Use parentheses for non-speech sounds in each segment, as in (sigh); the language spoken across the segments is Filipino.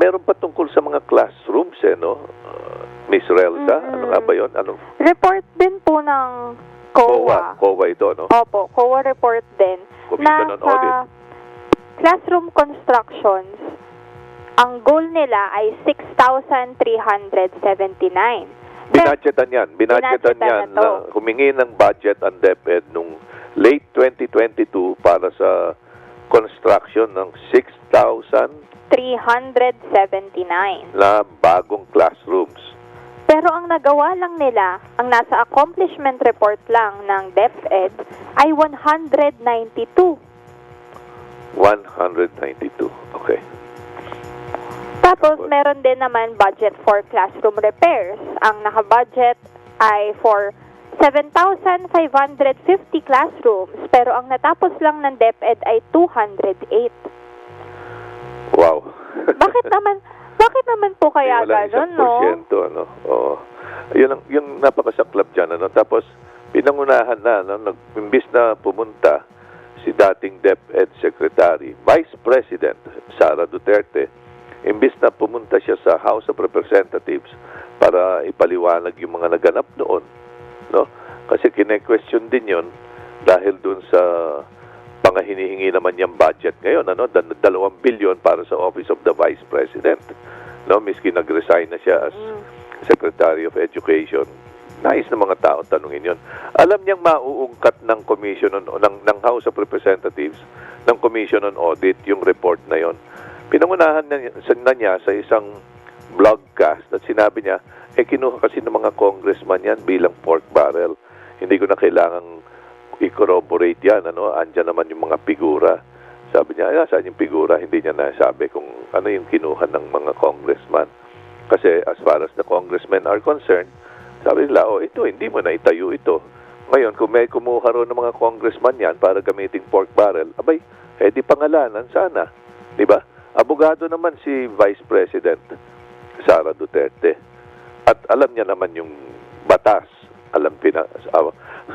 meron pa tungkol sa mga classrooms eh, no? Uh, Miss Relza, Mm-mm. ano nga ba yun? Ano? Report din po ng COA. COA ito, no? Opo, COA report din. Commission na on Audit. classroom constructions, ang goal nila ay 6,379. Binadgetan yan. Binadgetan Binadgetan yan na na humingi ng budget ang DepEd nung late 2022 para sa construction ng 6,000 379. na bagong classrooms. Pero ang nagawa lang nila, ang nasa accomplishment report lang ng DepEd ay 192. 192. Okay. Tapos meron din naman budget for classroom repairs. Ang naka-budget ay for 7,550 classrooms pero ang natapos lang ng DepEd ay 208. Bakit naman bakit naman po kaya isang no? ano. Oo. Yun ang, yung napakasaklap dyan, ano. Tapos, pinangunahan na, no, nag, imbis na pumunta si dating DepEd Secretary, Vice President Sara Duterte, imbis na pumunta siya sa House of Representatives para ipaliwanag yung mga naganap noon, no? Kasi kine-question din yon dahil dun sa mga hinihingi naman niyang budget ngayon, ano, dalawang bilyon para sa Office of the Vice President. No, miski nag-resign na siya as Mm. Secretary of Education. Nais ng mga tao tanungin yon. Alam niyang mauungkat ng Commission on, ng, ng House of Representatives ng Commission on Audit yung report na yon. Pinangunahan na, na niya sa isang blogcast at sinabi niya, eh kinuha kasi ng mga congressman yan bilang pork barrel. Hindi ko na kailangang i-corroborate yan. Ano? Andyan naman yung mga figura. Sabi niya, ay, saan yung figura? Hindi niya nasabi kung ano yung kinuha ng mga congressman. Kasi as far as the congressmen are concerned, sabi nila, oh, ito, hindi mo na itayo ito. Ngayon, kung may kumuha ro ng mga congressman yan para gamiting pork barrel, abay, eh pangalanan sana. Di ba? Abogado naman si Vice President Sara Duterte. At alam niya naman yung batas. Alam pina, sa,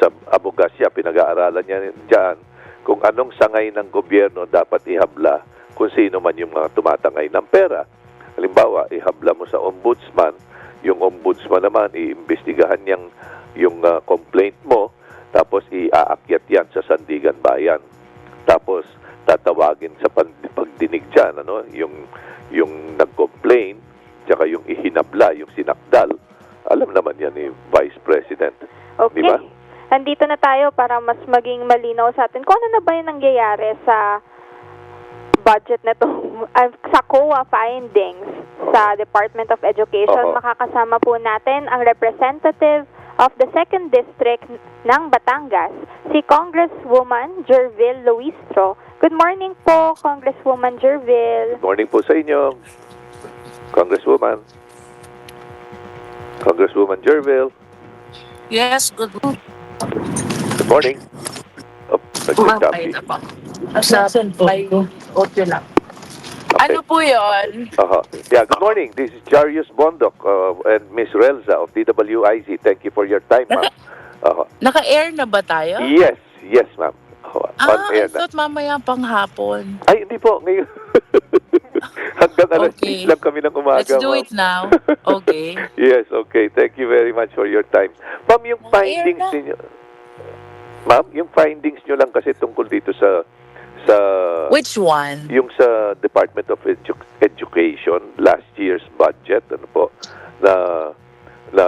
sa abogasya, pinag-aaralan niya dyan kung anong sangay ng gobyerno dapat ihabla kung sino man yung mga tumatangay ng pera. Halimbawa, ihabla mo sa ombudsman, yung ombudsman naman, iimbestigahan niyang yung ah, complaint mo, tapos iaakyat yan sa Sandigan Bayan. Tapos, tatawagin sa pagdinig dyan, ano, yung, yung nag-complain, tsaka yung ihinabla, yung sinakdal, alam naman yan ni Vice President. Okay. Di ba? Nandito na tayo para mas maging malinaw sa atin. Kung ano na ba yung nangyayari sa budget na to, uh, (laughs) sa COA findings sa Department of Education, Oo. makakasama po natin ang representative of the 2nd District ng Batangas, si Congresswoman Jervil Luistro. Good morning po, Congresswoman Jervil. Good morning po sa inyo, Congresswoman. Congresswoman Jervil. Yes, good morning. Good morning. Oh. Kumakay na po. Sa may audio lang. Okay. Ano po yon? Aha. Yeah, good morning. This is Jarius Bondok uh, and Miss Relza of DWIZ. Thank you for your time, ma'am. Aha. Naka-air na ba tayo? Yes, yes, ma'am. Aha. On Ah, I na. thought mamaya pang hapon. Ay, hindi po. Ngayon. (laughs) Hanggang alas Okay. 10 lang kami ng umaga, Let's do ma'am. it now. Okay. (laughs) Yes, okay. Thank you very much for your time. Ma'am, yung Naka-air findings na. niyo Ma'am, yung findings niyo lang kasi tungkol dito sa sa Which one? yung sa Department of Edu- Education last year's budget ano po na na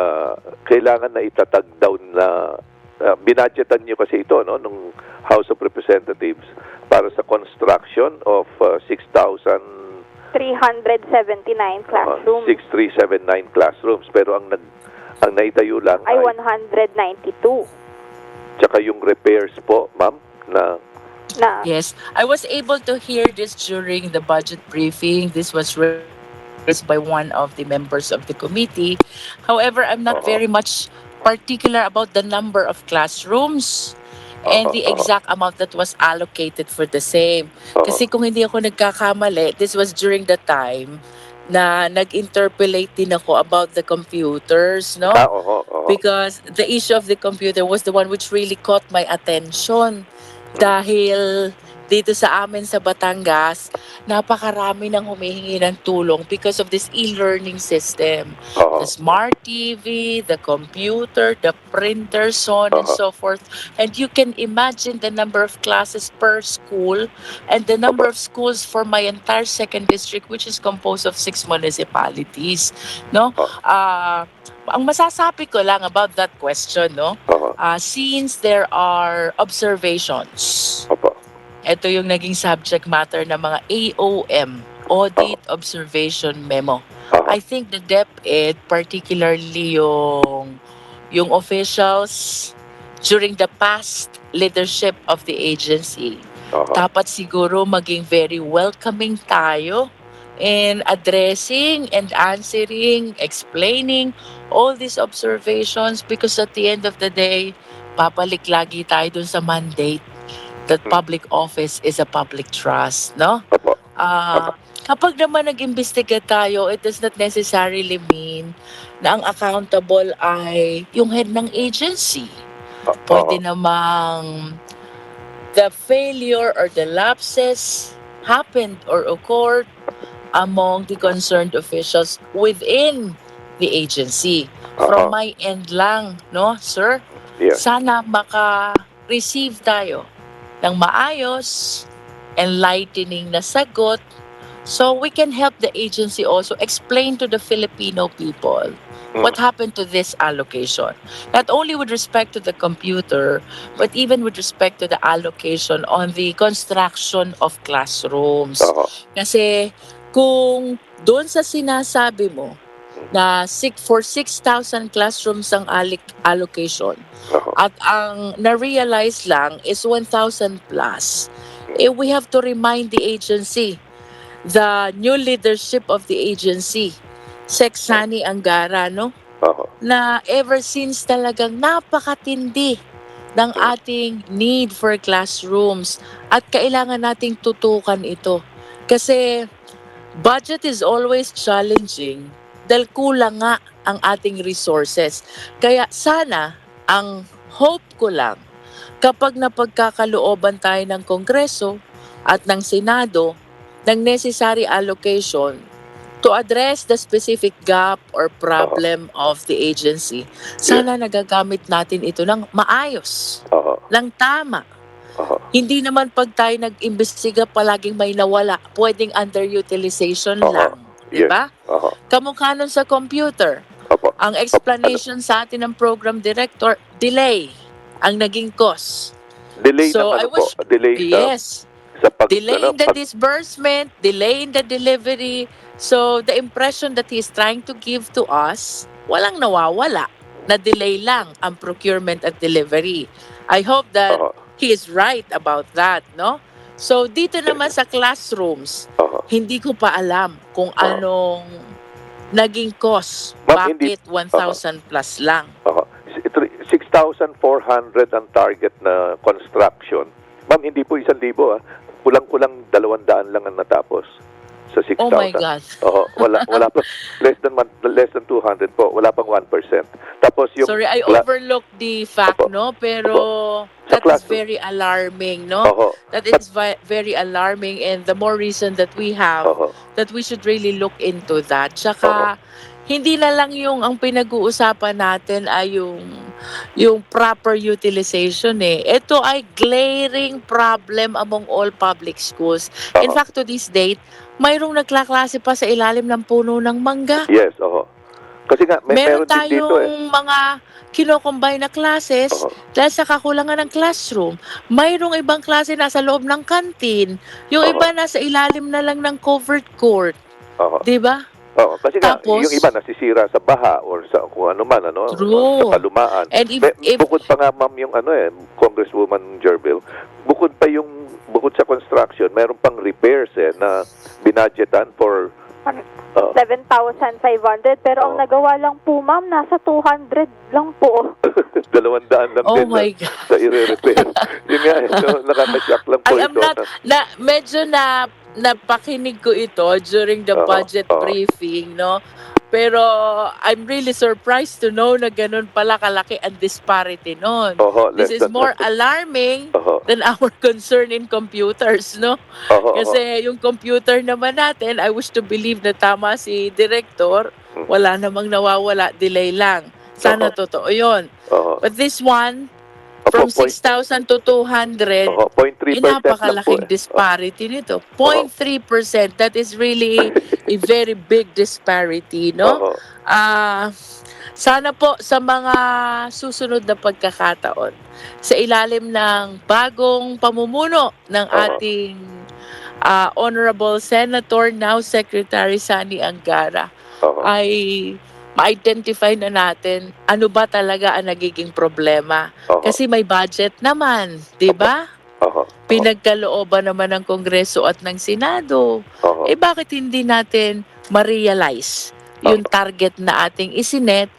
kailangan na itatag down na uh, binadgetan niyo kasi ito no nung House of Representatives para sa construction of uh, 6,000 379 uh, classrooms 6379 classrooms pero ang nag ang naitayo lang ay ay 192 tsaka yung repairs po ma'am na na Yes. I was able to hear this during the budget briefing. This was raised by one of the members of the committee. However, I'm not Uh-huh. very much particular about the number of classrooms and the exact amount that was allocated for the same. Kasi kung hindi ako nagkakamali, this was during the time na nag-interpolate din ako about the computers, no? ah, oho, oho. Because the issue of the computer was the one which really caught my attention. Dahil dito sa amin sa Batangas, napakarami nang humihingi ng tulong because of this e-learning system. Oo. The smart TV, the computer, the printer, so on and Uh-huh. so forth. And you can imagine the number of classes per school and the number of schools for my entire second district, which is composed of six municipalities. No? Uh-huh. Ah, ang masasabi ko lang about that question, no? Oo. Ah, since there are observations, Opo. Ito yung naging subject matter ng mga AOM, Audit Observation Memo. Oo. I think the DepEd, particularly yung, yung officials during the past leadership of the agency, Oo. dapat siguro maging very welcoming tayo in addressing and answering, explaining all these observations because at the end of the day, papalik lagi tayo dun sa mandate that Hmm. public office is a public trust, no? Opo. Ah, kapag naman nag-imbestiga tayo, it does not necessarily mean na ang accountable ay yung head ng agency. Oo. Pwede namang the failure or the lapses happened or occurred among the concerned officials within the agency. From my end lang, no, sir? Yes. Sana maka-receive tayo ng maayos, enlightening na sagot so we can help the agency also explain to the Filipino people Mm. what happened to this allocation. Not only with respect to the computer, but even with respect to the allocation on the construction of classrooms. Oo. Kasi kung doon sa sinasabi mo na six, for 6,000 classrooms ang alloc- allocation Oo. at ang na-realize lang is 1,000 plus, eh, we have to remind the agency, the new leadership of the agency, Sexani Angara, no? Oo. na ever since talagang napakatindi ng ating need for classrooms at kailangan nating tutukan ito. Kasi budget is always challenging dahil kulang nga ang ating resources. Kaya sana ang hope ko lang kapag napagkakalooban tayo ng Kongreso at ng Senado ng necessary allocation to address the specific gap or problem of the agency. Sana nagagamit natin ito ng maayos, Oo. ng tama. Oo. Hindi naman pag tayo nag-imbestiga palaging may nawala, pwedeng underutilization Oo. lang. Di Yes. ba? Oo. Kamukha nun sa computer. Opo. Ang explanation sa atin ng program director, delay ang naging cause. Delay So, ng I ano po? Delay sa, Yes. sa pag, delay ano, in the pag- disbursement, delay in the delivery. So the impression that he's trying to give to us, walang nawawala. Na delay lang ang procurement at delivery. I hope that Oo. he is right about that, no? So dito naman sa classrooms, Oo. Hindi ko pa alam kung anong naging cause. Ma'am, hindi- Bakit 1,000 plus lang? Ito, 6,400 ang target na construction. Ma'am, hindi po isang libo ah. Kulang-kulang dalawang daan lang ang natapos sa 6,000. Oh my God. Oo, wala wala pa (laughs) less than less than 200 po. Wala pang 1%. Tapos yung Sorry, I overlooked the fact, Opo. no? Pero Sa that is very alarming, no? Oo. That is very alarming and the more reason that we have Oo. that we should really look into that. Tsaka, hindi na lang yung ang pinag-uusapan natin ay yung yung proper utilization eh. Ito ay glaring problem among all public schools. In Oo. fact, to this date, mayroong nagklaklase pa sa ilalim ng puno ng mangga. Yes, oo. Kasi nga may Meron meron din dito eh. tayong mga kinocombine na classes Oo. dahil sa kakulangan ng classroom. Mayroong ibang klase nasa loob ng kantin. Yung Oo. iba nasa ilalim na lang ng covered court. Oo. Di ba? Oo. Kasi nga Tapos- yung iba nasisira sa baha or sa kung ano man ano, True. sa palumaan. And if, Be- if bukod pa nga ma'am yung ano eh, Congresswoman Jerville, bukod pa yung bukod sa construction, meron pang repairs eh na binadgetan for uh, 7,500 pero ang Oo. nagawa lang po ma'am nasa 200 lang po. (laughs) dalawang daan lang oh din my na, God. sa i-repair. (laughs) yun nga, eh, so, nakaka-shock lang po I am ito. not, na, medyo na, napakinig ko ito during the Oo, budget oo. briefing, no? Pero I'm really surprised to know na ganun pala kalaki ang disparity nun. Oho, This less is than- more alarming Oho, than our (laughs) concern in computers, no? oho, oho. Kasi yung computer naman natin, I wish to believe na tama si Director, Mhm. wala namang nawawala, delay lang. Sana Oo. totoo yun. Oho. But this one, Opo, from point- 6,000 to 200, Oho, 0.3% eh, lang po. napakalaking eh. disparity nito. 0.3%, that is really a very big disparity, no? Ah, sana po sa mga susunod na pagkakataon sa ilalim ng bagong pamumuno ng ating ah, Honorable Senator now Secretary Sani Angara Oho. ay ma-identify na natin ano ba talaga ang nagiging problema. Oho. Kasi may budget naman, 'di ba? Pinagkalooban naman ng Kongreso at ng Senado. Oho. Eh bakit hindi natin ma-realize yung target na ating isinet